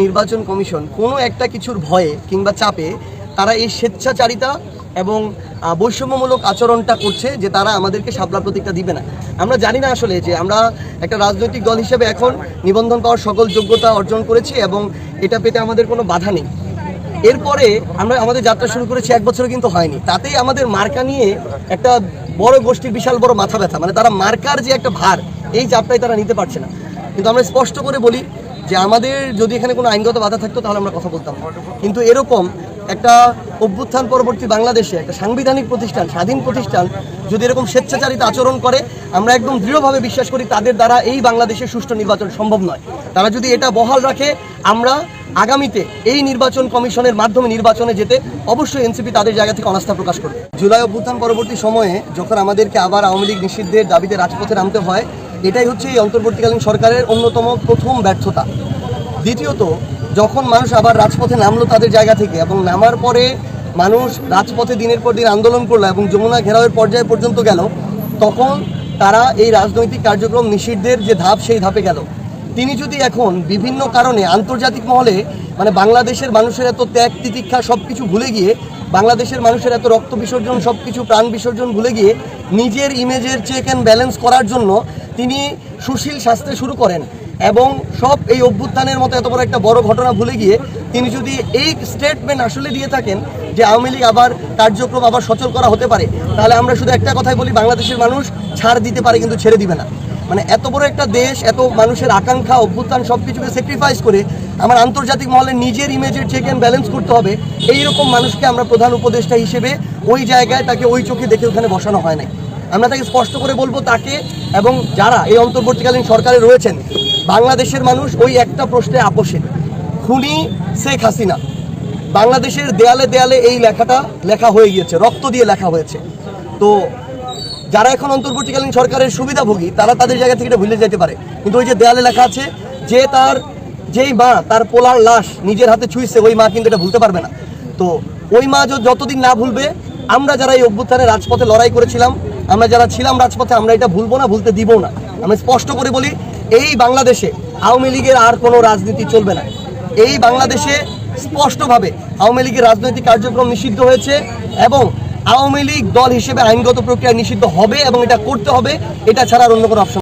নির্বাচন কমিশন কোনো একটা কিছুর ভয়ে কিংবা চাপে তারা এই স্বেচ্ছাচারিতা এবং বৈষম্যমূলক আচরণটা করছে যে তারা আমাদেরকে সাবলা প্রতীকটা দিবে না। আমরা জানি না আসলে যে আমরা একটা রাজনৈতিক দল হিসেবে এখন নিবন্ধন পাওয়ার সকল যোগ্যতা অর্জন করেছি এবং এটা পেতে আমাদের কোনো বাধা নেই। এরপরে আমরা আমাদের যাত্রা শুরু করেছি, এক বছর কিন্তু হয়নি। তাতেই আমাদের মার্কা নিয়ে একটা বড় গোষ্ঠীর বিশাল বড় মাথা ব্যথা। মানে তারা মার্কার যে একটা ভার, এই চাপটাই তারা নিতে পারছে না। কিন্তু আমরা স্পষ্ট করে বলি যে আমাদের যদি এখানে কোনো আইনগত বাধা থাকতো, তাহলে আমরা কথা বলতাম কিন্তু এরকম একটা অভ্যুত্থান পরবর্তী বাংলাদেশে, একটা সাংবিধানিক প্রতিষ্ঠান, স্বাধীন প্রতিষ্ঠান যদি এরকম স্বেচ্ছাচারিত আচরণ করে, আমরা একদম দৃঢ়ভাবে বিশ্বাস করি তাদের দ্বারা এই বাংলাদেশে সুষ্ঠু নির্বাচন সম্ভব নয়। তারা যদি এটা বহাল রাখে, আমরা আগামীতে এই নির্বাচন কমিশনের মাধ্যমে নির্বাচনে যেতে অবশ্যই এনসিপি তাদের জায়গা থেকে অনাস্থা প্রকাশ করবে। জুলাই অভ্যুত্থান পরবর্তী সময়ে যখন আমাদেরকে আবার আওয়ামী লীগ নিষিদ্ধের দাবিতে রাজপথে নামতে হয় এটাই হচ্ছে এই অন্তর্বর্তীকালীন সরকারের অন্যতম প্রথম ব্যর্থতা। দ্বিতীয়ত, যখন মানুষ আবার রাজপথে নামলো তাদের জায়গা থেকে এবং নামার পরে মানুষ রাজপথে দিনের পর দিন আন্দোলন করল এবং যমুনা ঘেরাওয়ের পর্যায়ে পর্যন্ত গেল, তখন তারা এই রাজনৈতিক কার্যক্রম নিষিদ্ধের যে ধাপ, সেই ধাপে গেল। তিনি যদি এখন বিভিন্ন কারণে আন্তর্জাতিক মহলে মানে বাংলাদেশের মানুষের এত ত্যাগ, তিতিক্ষা সব কিছু ভুলে গিয়ে, বাংলাদেশের মানুষের এত রক্ত বিসর্জন সব কিছু প্রাণ বিসর্জন ভুলে গিয়ে নিজের ইমেজের চেক অ্যান্ড ব্যালেন্স করার জন্য তিনি সুশীল শাস্ত্রে শুরু করেন এবং সব এই অভ্যুত্থানের মতো এত বড় একটা বড় ঘটনা ভুলে গিয়ে তিনি যদি এই স্টেটমেন্ট আসলে দিয়ে থাকেন যে আওয়ামী লীগ আবার কার্যক্রম আবার সচল করা হতে পারে, তাহলে আমরা শুধু একটা কথাই বলি, বাংলাদেশের মানুষ ছাড় দিতে পারে কিন্তু ছেড়ে দিবে না। মানে এত বড় একটা দেশ, এত মানুষের আকাঙ্ক্ষা, অভ্যুত্থান সব কিছুকে স্যাক্রিফাইস করে আমার আন্তর্জাতিক মহলে নিজের ইমেজের চেক অ্যান্ড ব্যালেন্স করতে হবে। এইরকম মানুষকে আমরা প্রধান উপদেষ্টা হিসেবে ওই জায়গায় তাকে ওই চোখে দেখে ওখানে বসানো হয় নাই। আমরা তাকে স্পষ্ট করে বলব তাকে এবং যারা এই অন্তর্বর্তীকালীন সরকারে রয়েছেন, বাংলাদেশের মানুষ ওই একটা প্রশ্নে আপোষেন খুনি শেখ হাসিনা। বাংলাদেশের দেয়ালে দেয়ালে এই লেখাটা লেখা হয়ে গিয়েছে, রক্ত দিয়ে লেখা হয়েছে। তো যারা এখন অন্তর্বর্তীকালীন সরকারের সুবিধাভোগী, তারা তাদের জায়গা থেকে ভুলে যেতে পারে। কিন্তু ওই যে দেয়ালে লেখা আছে, যে তার, যেই মা, তার পোলার লাশ নিজের হাতে ছুঁইছে, ওই মা কিন্তু এটা ভুলতে পারবে না। তো ওই মা যতদিন না ভুলবে, আমরা যারা এই অভ্যুত্থানে রাজপথে লড়াই করেছিলাম, আমরা যারা ছিলাম রাজপথে, আমরা এটা ভুলবো না, ভুলতে দিব না। আমি স্পষ্ট করে বলি, এই বাংলাদেশে আওয়ামী লীগের আর কোনো রাজনীতি চলবে না। এই বাংলাদেশে স্পষ্টভাবে আওয়ামী লীগের রাজনৈতিক কার্যক্রম নিষিদ্ধ হয়েছে এবং আওয়ামী লীগ দল হিসেবে আইনগত প্রক্রিয়া নিষিদ্ধ হবে এবং এটা করতে হবে, এটা ছাড়া অন্য কোনো অপশন